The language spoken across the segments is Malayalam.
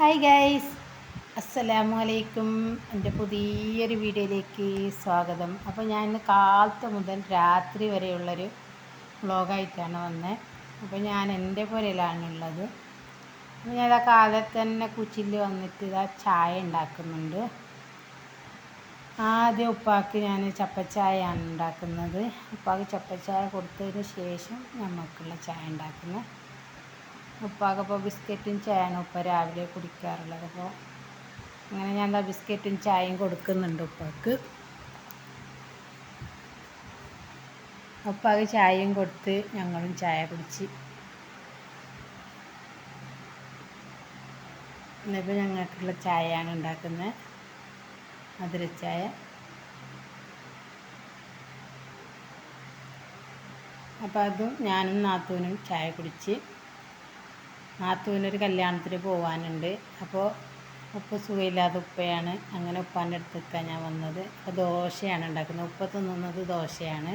ഹായ് ഗൈസ് അസ്സലാമു അലൈക്കും എന്റെ പുതിയൊരു വീഡിയോയിലേക്ക് സ്വാഗതം. അപ്പോൾ ഞാൻ ഇന്ന് കാലത്ത് മുതൽ രാത്രി വരെയുള്ളൊരു വ്ളോഗായിട്ടാണ് വന്നത് അപ്പോൾ ഞാൻ എന്റെ പുരയിലാണുള്ളത് അപ്പോൾ ഞാൻ ആ കാലത്ത് തന്നെ കുച്ചിൽ വന്നിട്ട് ഇതാ ചായ ഉണ്ടാക്കുന്നുണ്ട്. ആദ്യം ഉപ്പാക്ക് ഞാൻ ചപ്പച്ചായയാണ് ഉണ്ടാക്കുന്നത്. ഉപ്പാക്ക് ചപ്പച്ചായ കൊടുത്തതിന് ശേഷം നമുക്കുള്ള ചായ ഉണ്ടാക്കുന്നത്. ഉപ്പാക്കപ്പോൾ ബിസ്ക്കറ്റും ചായയാണ് ഉപ്പ രാവിലെ കുടിക്കാറുള്ളത്. അപ്പോൾ അങ്ങനെ ഞാൻ എന്താ ബിസ്ക്കറ്റും ചായയും കൊടുക്കുന്നുണ്ട് ഉപ്പാക്ക്. ഉപ്പാക്ക് ചായയും കൊടുത്ത് ഞങ്ങളും ചായ കുടിച്ച്. ഇന്നിപ്പോൾ ഞങ്ങൾക്കുള്ള ചായയാണ് ഉണ്ടാക്കുന്നത്. മധുരച്ചായ അപ്പോൾ അതും ഞാനും നാത്തൂനും ചായ കുടിച്ച്. നാത്തൂനൊരു കല്യാണത്തിന് പോകാനുണ്ട് അപ്പോൾ ഉപ്പ് സുഖമില്ലാതെ ഉപ്പയാണ്. അങ്ങനെ ഉപ്പാന്റെ അടുത്തേക്കാണ് ഞാൻ വന്നത്. അപ്പോൾ ദോശയാണ് ഉണ്ടാക്കുന്നത്. ഉപ്പ തിന്നുന്നത് ദോശയാണ്.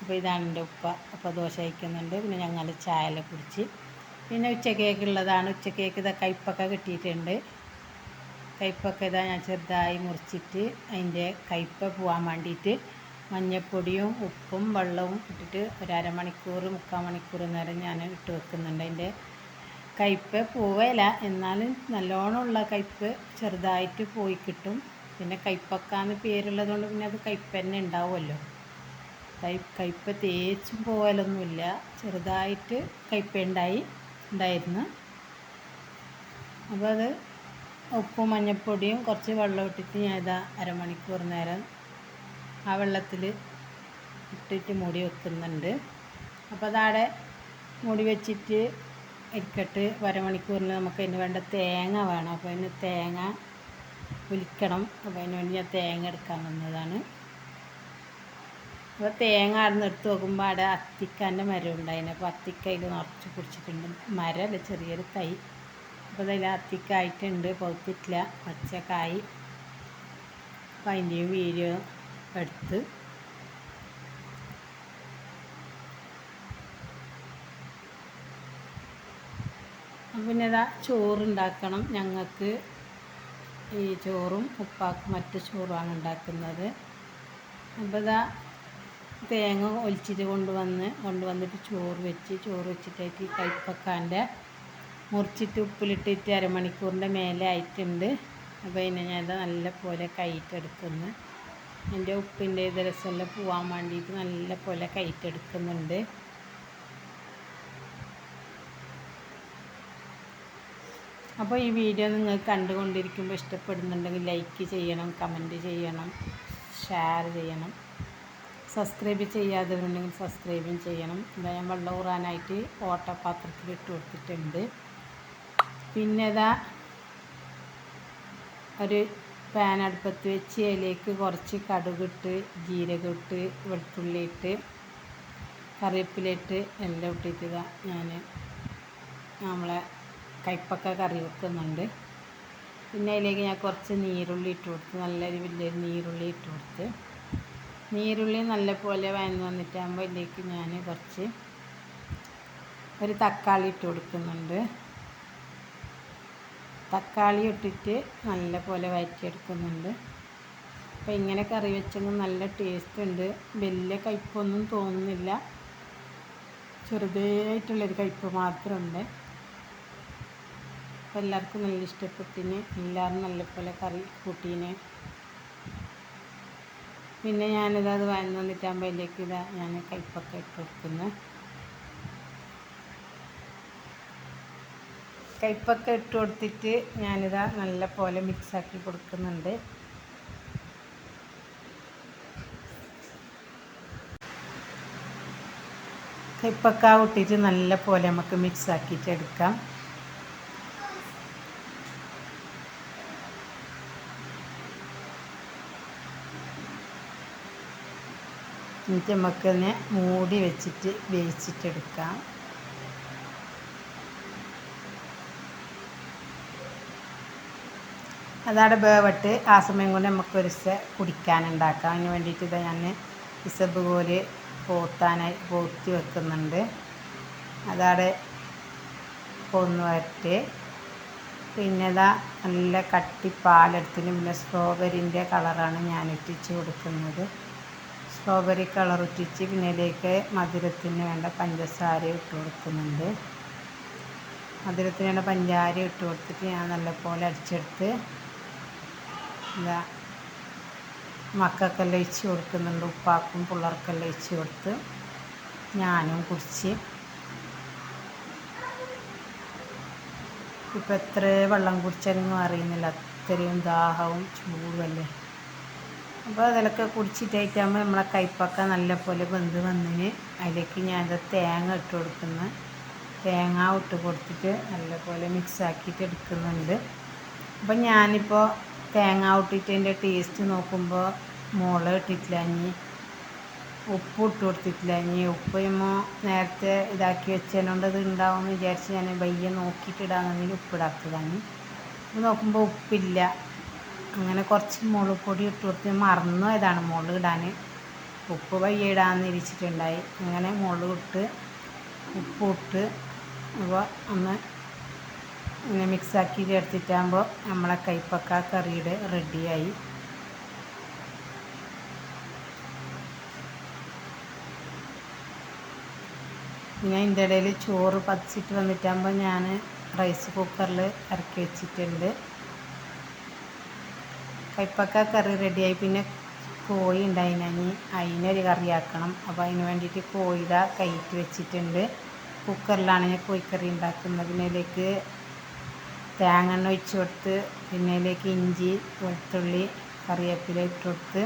അപ്പോൾ ഇതാണ് എന്റെ ഉപ്പ. അപ്പോൾ ദോശ കഴിക്കുന്നുണ്ട്. പിന്നെ ഞങ്ങൾ ചായല കുടിച്ച്. പിന്നെ ഉച്ചക്കേക്ക് ഉള്ളതാണ്. ഉച്ചക്കേക്ക് ഇതാ കയ്പ്പൊക്കെ കിട്ടിയിട്ടുണ്ട്. കയ്പ്പൊക്കെ ഇതാ ഞാൻ ചെറുതായി മുറിച്ചിട്ട് അതിന്റെ കയ്പ്പ പോകാൻ വേണ്ടിയിട്ട് മഞ്ഞപ്പൊടിയും ഉപ്പും വെള്ളവും ഇട്ടിട്ട് ഒരു അരമണിക്കൂർ മുക്കാൽ മണിക്കൂർ നേരം ഞാൻ ഇട്ട് വെക്കുന്നുണ്ട്. അതിന്റെ കയ്പ്പ് പോവല എന്നാലും നല്ലോണമുള്ള കയ്പ്പ് ചെറുതായിട്ട് പോയി കിട്ടും. പിന്നെ കയ്പ്പക്കാന്ന് പേരുള്ളതുകൊണ്ട് പിന്നെ അത് കയ്പ്പ് തന്നെ ഉണ്ടാവുമല്ലോ. കൈ കയ്പ്പ് തേച്ചും പോവലൊന്നുമില്ല. ചെറുതായിട്ട് കയ്പ ഉണ്ടായി ഉണ്ടായിരുന്നു. അപ്പോൾ അത് ഉപ്പും മഞ്ഞൾപ്പൊടിയും കുറച്ച് വെള്ളം ഇട്ടിട്ട് ഞാൻ ഇതാ അരമണിക്കൂർ നേരം ആ വെള്ളത്തിൽ ഇട്ടിട്ട് മൂടി വെക്കുന്നുണ്ട് അപ്പോൾ അതാടെ മൂടി വെച്ചിട്ട് ഇരിക്കട്ട് അരമണിക്കൂറിന് നമുക്ക് അതിന് വേണ്ട തേങ്ങ വേണം. അപ്പോൾ അതിന് തേങ്ങ ഉലിക്കണം അപ്പോൾ അതിന് വേണ്ടി ഞാൻ തേങ്ങ എടുക്കാൻ വന്നതാണ്. അപ്പോൾ തേങ്ങ അവിടെ എടുത്ത് നോക്കുമ്പോൾ അവിടെ അത്തിക്കാന്റെ മരം ഉണ്ടായിരുന്നു അപ്പോൾ അത്തിക്കയിൽ നിറച്ച് പിടിച്ചിട്ടുണ്ട് മരമല്ല ചെറിയൊരു തൈ. അപ്പോൾ അതിൽ അത്തിക്കായിട്ടുണ്ട് പൗത്തിട്ടില്ല പച്ചക്കായി. അപ്പോൾ അതിന്റെയും വീഡിയോ എടുത്ത് പിന്നെ ഇതാ ചോറുണ്ടാക്കണം. ഞങ്ങൾക്ക് ഈ ചോറും ഉപ്പാക്ക് മറ്റു ചോറുമാണ് ഉണ്ടാക്കുന്നത്. അപ്പോൾ ഇതാ തേങ്ങ ഒലിച്ചിട്ട് കൊണ്ടുവന്ന് കൊണ്ടുവന്നിട്ട് ചോറ് വെച്ച് ചോറ് വെച്ചിട്ടേക്ക് കൈപ്പക്കാന്റെ മുറിച്ചിട്ട് ഉപ്പിലിട്ടിട്ട് അരമണിക്കൂറിന്റെ മേലെ ആയിട്ടുണ്ട്. അപ്പോൾ അതിനെ ഞാൻ നല്ല പോലെ കൈയിട്ടെടുക്കുന്നു. എന്റെ ഉപ്പിന്റെ ഇത് രസമെല്ലാം പോകാൻ വേണ്ടിയിട്ട് നല്ല പോലെ കൈയിട്ടെടുക്കുന്നുണ്ട്. അപ്പോൾ ഈ വീഡിയോ നിങ്ങൾ കണ്ടുകൊണ്ടിരിക്കുമ്പോൾ ഇഷ്ടപ്പെടുന്നുണ്ടെങ്കിൽ ലൈക്ക് ചെയ്യണം കമന്റ് ചെയ്യണം ഷെയർ ചെയ്യണം. സബ്സ്ക്രൈബ് ചെയ്യാത്തവരുണ്ടെങ്കിൽ സബ്സ്ക്രൈബും ചെയ്യണം. ഇതാ ഞാൻ വെള്ളം ഊറാനായിട്ട് ഓട്ടപാത്രത്തിൽ ഇട്ട് കൊടുത്തിട്ടുണ്ട്. പിന്നെ ഇതാ ഒരു പാൻ അടുപ്പത്ത് വെച്ച് അതിലേക്ക് കുറച്ച് കടുകിട്ട് ജീരകമിട്ട് വെളുത്തുള്ളി ഇട്ട് കറിവേപ്പിലിട്ട് എല്ലാം ഇട്ടിട്ട് ഞാൻ നമ്മളെ കയ്പ്പക്ക കറി വെക്കുന്നുണ്ട്. പിന്നെ അതിലേക്ക് ഞാൻ കുറച്ച് നീരുള്ളി ഇട്ട് കൊടുത്ത് നല്ലൊരു വലിയൊരു നീരുള്ളി ഇട്ട് കൊടുത്ത്. നീരുള്ളി നല്ലപോലെ വഴന്ന് വന്നിട്ടാകുമ്പോൾ അതിലേക്ക് ഞാൻ കുറച്ച് ഒരു തക്കാളി ഇട്ട് കൊടുക്കുന്നുണ്ട്. തക്കാളി ഇട്ടിട്ട് നല്ല പോലെ വഴറ്റിയെടുക്കുന്നുണ്ട്. അപ്പോൾ ഇങ്ങനെ കറി വെച്ചെങ്കിൽ നല്ല ടേസ്റ്റ് ഉണ്ട്. വലിയ കയ്പൊന്നും തോന്നുന്നില്ല. ചെറുതായിട്ടുള്ളൊരു കയ്പ് മാത്രമുണ്ട്. അപ്പോൾ എല്ലാവർക്കും നല്ല ഇഷ്ടപ്പെട്ടിന് എല്ലാവരും നല്ലപോലെ കറി കൂട്ടീന്. പിന്നെ ഞാനിത് അത് വാങ്ങി വന്നിട്ടാകുമ്പോൾ അതിലേക്ക് ഇതാ ഞാൻ കയ്പൊക്കെ ഇട്ട് കൊടുക്കുന്നു. കയ്പൊക്കെ ഇട്ട് കൊടുത്തിട്ട് ഞാനിതാ നല്ല പോലെ മിക്സാക്കി കൊടുക്കുന്നുണ്ട്. കയ്പ്പക്ക കൂട്ടിയിട്ട് നല്ല പോലെ നമുക്ക് മിക്സാക്കിയിട്ട് എടുക്കാം. എന്നിട്ട് നമുക്കതിനെ മൂടി വെച്ചിട്ട് വേവിച്ചിട്ടെടുക്കാം. അതവിടെ വേവട്ട് ആ സമയം കൊണ്ട് നമുക്കൊരു കുടിക്കാനുണ്ടാക്കാം. അതിന് വേണ്ടിയിട്ട് ഇതാ ഞാൻ ഇസബ് പോലെ പോത്താനായി പോത്തി വെക്കുന്നുണ്ട്. അതവിടെ കൊന്നു വരട്ട്. പിന്നെ ഇതാ നല്ല കട്ടി പാലെടുത്തിന് പിന്നെ സ്ട്രോബെറിന്റെ കളറാണ് ഞാൻ ഇട്ടിച്ച് കൊടുക്കുന്നത്. സ്ട്രോബെറി കളർ ഉറ്റിച്ച് പിന്നെ ഇതിലേക്ക് മധുരത്തിന് വേണ്ട പഞ്ചസാര ഇട്ട് കൊടുക്കുന്നുണ്ട്. മധുരത്തിന് വേണ്ട പഞ്ചാര ഇട്ട് കൊടുത്തിട്ട് ഞാൻ നല്ലപോലെ അടിച്ചെടുത്ത് മക്കൾക്കെല്ലാം ഒഴിച്ച് കൊടുക്കുന്നുണ്ട്. ഉപ്പാക്കും പിള്ളേർക്കെല്ലാം ഒഴിച്ച് കൊടുത്ത് ഞാനും കുടിച്ച്. ഇപ്പം എത്ര വെള്ളം കുടിച്ചെന്നും അറിയുന്നില്ല. അത്രയും ദാഹവും ചൂടുമല്ലേ അപ്പോൾ അതിലൊക്കെ കുടിച്ചിട്ടായിട്ടാകുമ്പോൾ നമ്മളെ കയ്പ്പൊക്കെ നല്ലപോലെ വെന്ത് വന്നിന്. അതിലേക്ക് ഞാനത് തേങ്ങ ഇട്ട് കൊടുക്കുന്നു. തേങ്ങ ഇട്ട് കൊടുത്തിട്ട് നല്ലപോലെ മിക്സ് ആക്കിയിട്ട് എടുക്കുന്നുണ്ട്. അപ്പം ഞാനിപ്പോൾ തേങ്ങ ഇട്ടിട്ട് അതിന്റെ ടേസ്റ്റ് നോക്കുമ്പോൾ മുളക് ഇട്ടിട്ടില്ല ഇനി ഉപ്പ് ഇട്ട് കൊടുത്തിട്ടില്ല ഇനി. ഉപ്പ് നമ്മൾ നേരത്തെ ഇതാക്കി വെച്ചതുകൊണ്ട് അത് ഉണ്ടാവുമെന്ന് വിചാരിച്ച് ഞാൻ വയ്യ നോക്കിയിട്ട് ഉപ്പ് ഉപ്പിടാത്തതാണ് നോക്കുമ്പോൾ ഉപ്പില്ല. അങ്ങനെ കുറച്ച് മുളക് പൊടി ഇട്ട് കൊടുത്ത് മറന്നു പോയതാണ്. മുളക് ഇടാൻ ഉപ്പ് വയ്യ ഇടാമെന്ന് ഇരിച്ചിട്ടുണ്ടായി. അങ്ങനെ മുളക് ഇട്ട് ഉപ്പ് ഇട്ട് അപ്പോൾ ഒന്ന് ഇങ്ങനെ മിക്സാക്കി എടുത്തിട്ടാകുമ്പോൾ നമ്മളെ കൈപ്പക്ക കറിയുടെ റെഡിയായി. ഞാൻ ഇതിന്റെ ഇടയിൽ ചോറ് പതിച്ചിട്ട് വന്നിട്ടാകുമ്പോൾ ഞാൻ റൈസ് കുക്കറിൽ ഇറക്കി വെച്ചിട്ടുണ്ട്. കൈപ്പക്ക കറി റെഡിയായി പിന്നെ കോഴി ഉണ്ടായിനി അതിനൊരു കറിയാക്കണം അപ്പോൾ അതിന് വേണ്ടിയിട്ട് കോഴിത കയറ്റി വെച്ചിട്ടുണ്ട്. കുക്കറിലാണ് ഞാൻ കോഴിക്കറി ഉണ്ടാക്കുന്നത്. പിന്നെ തേങ്ങ എണ്ണ ഒഴിച്ച് കൊടുത്ത് പിന്നെ അതിലേക്ക് ഇഞ്ചി വെളുത്തുള്ളി കറിവേപ്പില ഇട്ട് കൊടുത്ത്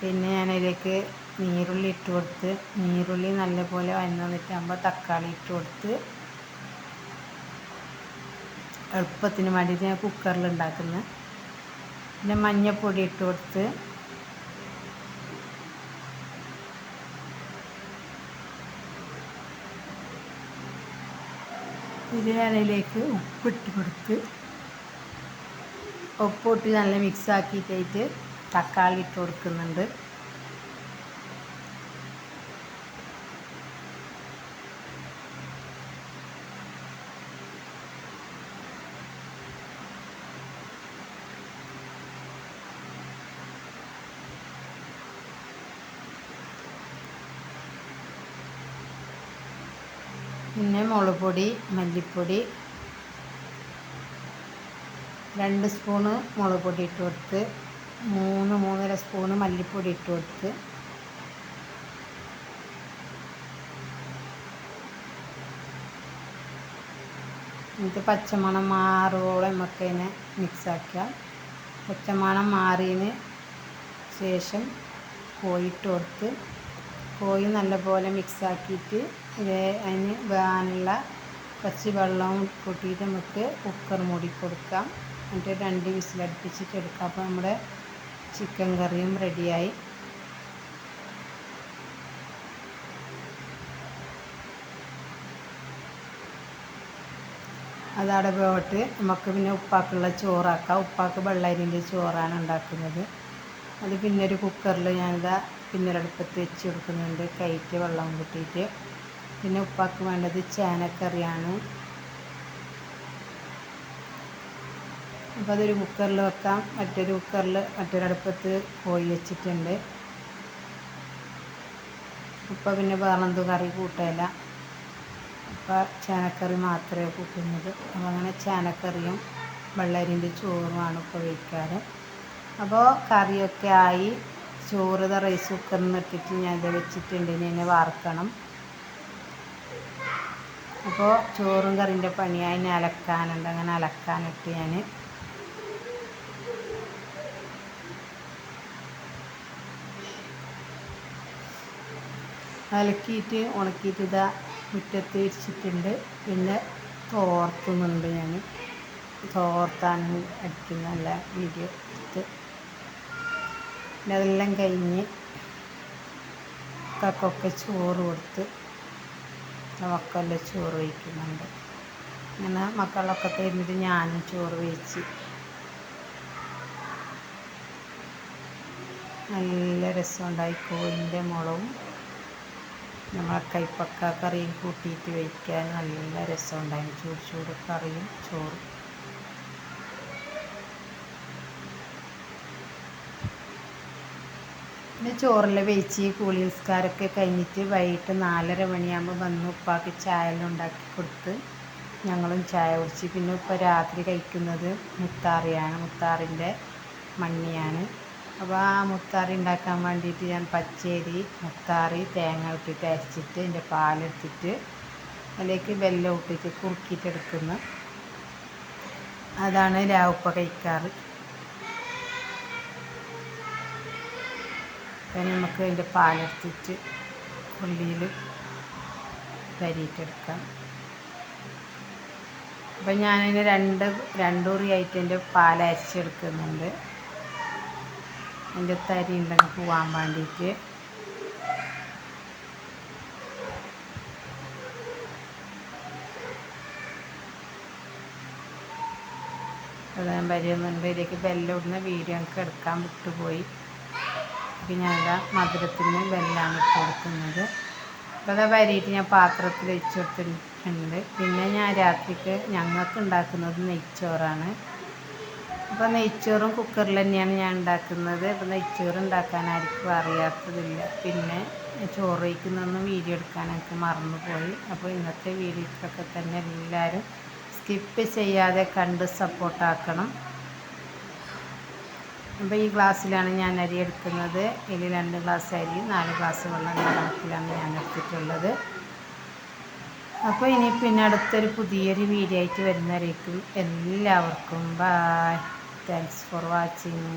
പിന്നെ ഞാൻ അതിലേക്ക് നീരുള്ളി ഇട്ട് കൊടുത്ത് നീരുള്ളി നല്ലപോലെ വഴന്ന് വന്നിട്ടാകുമ്പോൾ തക്കാളി ഇട്ട് കൊടുത്ത് എളുപ്പത്തിന് വേണ്ടിയിട്ട് ഞാൻ കുക്കറിൽ ഉണ്ടാക്കുന്നത് പിന്നെ മഞ്ഞൾപ്പൊടി ഇട്ട് കൊടുത്ത്. ബിരിയാണിയിലേക്ക് ഉപ്പിട്ട് കൊടുത്ത്. ഉപ്പിട്ട് നല്ല മിക്സ് ആക്കിയിട്ടായിട്ട് തക്കാളി ഇട്ട് കൊടുക്കുന്നുണ്ട്. പിന്നെ മുളക് പൊടി മല്ലിപ്പൊടി. രണ്ട് സ്പൂണ് മുളക് പൊടി ഇട്ട് കൊടുത്ത് മൂന്ന് മൂന്നര സ്പൂണ് മല്ലിപ്പൊടി ഇട്ട് കൊടുത്ത്. എന്നിട്ട് പച്ചമണം മാറുവോളം നമുക്ക് അതിനെ മിക്സാക്കുക പച്ചമണം മാറിയതിന് ശേഷം കോഴിട്ട് കൊടുത്ത് കോഴി നല്ലപോലെ മിക്സാക്കിയിട്ട് ഇത് അതിന് വേകാനുള്ള കുറച്ച് വെള്ളവും കൂട്ടിയിട്ട് നമുക്ക് കുക്കർ മൂടി കൊടുക്കാം. എന്നിട്ട് രണ്ട് വിസിലടുപ്പിച്ചിട്ട് എടുക്കാം. അപ്പോൾ നമ്മുടെ ചിക്കൻ കറിയും റെഡിയായി അതവിടെ പോയിട്ട് നമുക്ക് പിന്നെ ഉപ്പാക്കുള്ള ചോറാക്കാം. ഉപ്പാക്ക് വെള്ളരിന്റെ ചോറാണ് ഉണ്ടാക്കുന്നത്. അത് പിന്നെ ഒരു കുക്കറിൽ ഞാനിതാ പിന്നൊരടുപ്പത്ത് വെച്ച് കൊടുക്കുന്നുണ്ട്. കയറ്റി വെള്ളം കൂട്ടിയിട്ട്. പിന്നെ ഉപ്പാക്ക് വേണ്ടത് ചേനക്കറിയാണ്. അപ്പോൾ അതൊരു കുക്കറിൽ വെക്കാം. മറ്റൊരു കുക്കറിൽ മറ്റൊരടുപ്പത്ത് കോഴി വെച്ചിട്ടുണ്ട്. ഉപ്പ പിന്നെ വേറെന്തും കറി കൂട്ടയില്ല അപ്പോൾ ചേനക്കറി മാത്രമേ കൂട്ടുന്നത്. അപ്പോൾ അങ്ങനെ ചേനക്കറിയും വെള്ളരിന്റെ ചോറുമാണ് ഇപ്പോൾ വയ്ക്കാറ് അപ്പോൾ കറിയൊക്കെ ആയി. ചോറ് റൈസ് കുക്കറിൽ നിന്ന് ഇട്ടിട്ട് ഞാൻ ഇത് വെച്ചിട്ടുണ്ട്. ഇനി എന്നെ വാർക്കണം. അപ്പോൾ ചോറും കറിന്റെ പണിയായി ഇനി അലക്കാനുണ്ട് അങ്ങനെ അലക്കാനിട്ട് ഞാൻ അലക്കിയിട്ട് ഉണക്കിയിട്ട് ഇതാ മുറ്റത്ത് വെച്ചിട്ടുണ്ട് പിന്നെ തോർത്തുന്നുണ്ട് ഞാൻ തോർത്താൻ അടിക്കുന്ന നല്ല വീഡിയോ എടുത്ത്. പിന്നെ അതെല്ലാം കഴിഞ്ഞ് കക്കൊക്കെ ചോറ് കൊടുത്ത് മക്കളെല്ലാം ചോറ് വയ്ക്കുന്നുണ്ട് അങ്ങനെ മക്കളൊക്കെ തരുന്നിട്ട് ഞാനും ചോറ് വെച്ച് നല്ല രസമുണ്ടായി കോഴിന്റെ മുളകും നമ്മളെ കൈപ്പക്ക കറിയും കൂട്ടിയിട്ട് വയ്ക്കാൻ നല്ല രസമുണ്ടായിരുന്നു ചൂട് ചൂട് കറിയും ചോറും. പിന്നെ ചോറെല്ലാം വെച്ച് കൂളി നിസ്കാരമൊക്കെ കഴിഞ്ഞിട്ട് വൈകിട്ട് നാലര മണിയാകുമ്പോൾ വന്ന് ഉപ്പാക്ക് ചായ ഉണ്ടാക്കി കൊടുത്ത് ഞങ്ങളും ചായ കുടിച്ച്. പിന്നെ ഇപ്പോൾ രാത്രി കഴിക്കുന്നത് മുത്താറിയാണ്. മുത്താറിന്റെ മണ്ണിയാണ്. അപ്പോൾ ആ മുത്താറി ഉണ്ടാക്കാൻ വേണ്ടിയിട്ട് ഞാൻ പച്ചരി മുത്താറി തേങ്ങ ഇട്ടിട്ട് അരച്ചിട്ട് അതിന്റെ പാലെടുത്തിട്ട് അതിലേക്ക് വെല്ലം ഇട്ടിട്ട് കുറുക്കിയിട്ടെടുക്കുന്ന അതാണ് രാവുപ്പ കഴിക്കാറ്. അപ്പം നമുക്ക് അതിന്റെ പാലെടുത്തിട്ട് ഉള്ളിയിൽ കരിയിട്ടെടുക്കാം അപ്പം ഞാനതിന് രണ്ട് രണ്ടുറിയായിട്ട് എന്റെ പാൽ അരച്ചെടുക്കുന്നുണ്ട്. അതിന്റെ തരി ഉണ്ടെങ്കിൽ പോവാൻ വേണ്ടിയിട്ട്. ഞാൻ വരുന്നുണ്ട് ഇതിലേക്ക് ബെല്ലം ഇടുന്ന വീഡിയോ എനിക്ക് എടുക്കാൻ വിട്ടുപോയി. അപ്പം ഞാനിതാ മധുരത്തിന് വെല്ലാണ് ഇട്ട് കൊടുക്കുന്നത്. അപ്പോൾ അതാ വരിയിട്ട് ഞാൻ പാത്രത്തിൽ വെച്ച് കൊടുത്തിട്ടുണ്ട്. പിന്നെ ഞാൻ രാത്രിക്ക് ഞങ്ങൾക്ക് ഉണ്ടാക്കുന്നത് നെയ്ച്ചോറാണ്. അപ്പോൾ നെയ്ച്ചോറും കുക്കറിൽ തന്നെയാണ് ഞാൻ ഉണ്ടാക്കുന്നത്. അപ്പോൾ നെയ്ച്ചോറ് ഉണ്ടാക്കാൻ ആർക്കും അറിയാത്തതില്ല. പിന്നെ ചോറ് വയ്ക്കുന്നൊന്നും വീഡിയോ എടുക്കാൻ എനിക്ക് മറന്നുപോയി. അപ്പോൾ ഇന്നത്തെ വീഡിയോക്കൊക്കെ തന്നെ എല്ലാവരും സ്കിപ്പ് ചെയ്യാതെ കണ്ട് സപ്പോർട്ടാക്കണം. അപ്പോൾ ഈ ഗ്ലാസ്സിലാണ് ഞാൻ അരി എടുക്കുന്നത്. ഇതിൽ രണ്ട് ഗ്ലാസ് അരി നാല് ഗ്ലാസ് വെള്ളം കണക്കിലാണ് ഞാൻ എടുത്തിട്ടുള്ളത്. അപ്പോൾ ഇനി പിന്നെ അടുത്തൊരു പുതിയൊരു വീഡിയോ ആയിട്ട് വരുന്നവരേക്കും എല്ലാവർക്കും ബൈ താങ്ക്സ് ഫോർ വാച്ചിങ്